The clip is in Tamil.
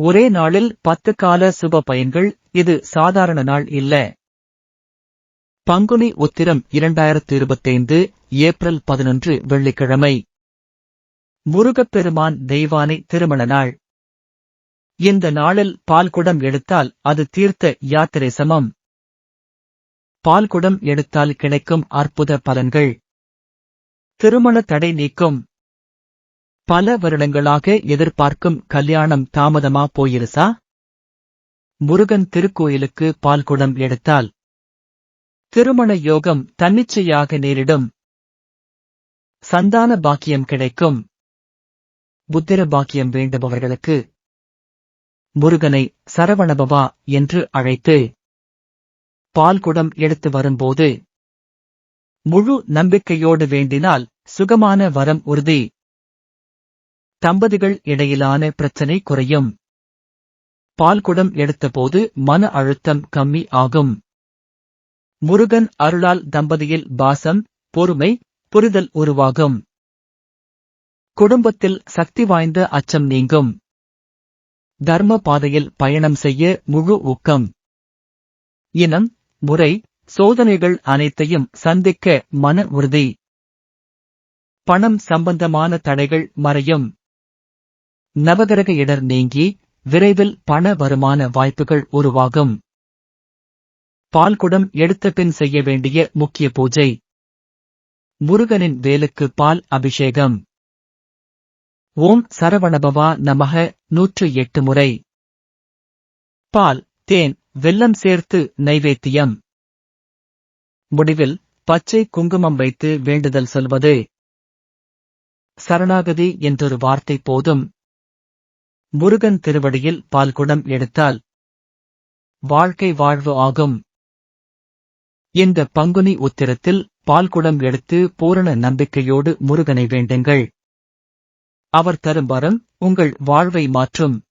ஒரே நாளில் பத்து கால சுப பயன்கள் இது சாதாரண நாள் இல்ல. பங்குனி உத்திரம் இரண்டாயிரத்து இருபத்தைந்து ஏப்ரல் பதினொன்று வெள்ளிக்கிழமை. முருகப்பெருமான் தெய்வானை திருமண நாள். இந்த நாளில் பால்குடம் எடுத்தால் அது தீர்த்த யாத்திரை சமம். பால்குடம் எடுத்தால் கிடைக்கும் அற்புத பலன்கள். திருமண தடை நீக்கும். பல வருடங்களாக எதிர்பார்க்கும் கல்யாணம் தாமதமா போயிருசா? முருகன் திருக்கோயிலுக்கு பால்குடம் எடுத்தால். திருமண யோகம் தன்னிச்சையாக நேரிடும். சந்தான பாக்கியம் கிடைக்கும். புத்திர பாக்கியம் வேண்டுபவர்களுக்கு. முருகனை சரவணபவா என்று அழைத்து. பால்குடம் எடுத்து வரும்போது. முழு நம்பிக்கையோடு வேண்டினால் சுகமான வரம் உறுதி. தம்பதிகள் இடையிலான பிரச்சனை குறையும். பால்குடம் எடுத்தபோது மன அழுத்தம் கம்மி ஆகும். முருகன் அருளால் தம்பதியில் பாசம் பொறுமை புரிதல் உருவாகும். குடும்பத்தில் சக்தி வாய்ந்த அச்சம் நீங்கும். தர்ம பாதையில் பயணம் செய்ய முழு ஊக்கம். இனம் முறை சோதனைகள் அனைத்தையும் சந்திக்க மன உறுதி. பணம் சம்பந்தமான தடைகள் மறையும். நவகிரக இடர் நீங்கி விரைவில் பண வருமான வாய்ப்புகள் உருவாகும். பால்குடம் எடுத்த பின் செய்ய வேண்டிய முக்கிய பூஜை. முருகனின் வேலுக்கு பால் அபிஷேகம். ஓம் சரவணபவா நமக நூற்று எட்டு முறை. பால் தேன் வெல்லம் சேர்த்து நைவேத்தியம். முடிவில் பச்சை குங்குமம் வைத்து வேண்டுதல் சொல்வது. சரணாகதி என்றொரு வார்த்தை போதும். முருகன் திருவடியில் பால்குடம் எடுத்தால் வாழ்க்கை வாழ்வு ஆகும். இந்த பங்குனி உத்திரத்தில் பால்குடம் எடுத்து பூரண நம்பிக்கையோடு முருகனை வேண்டுங்கள். அவர் தரும் வரம் உங்கள் வாழ்வை மாற்றும்.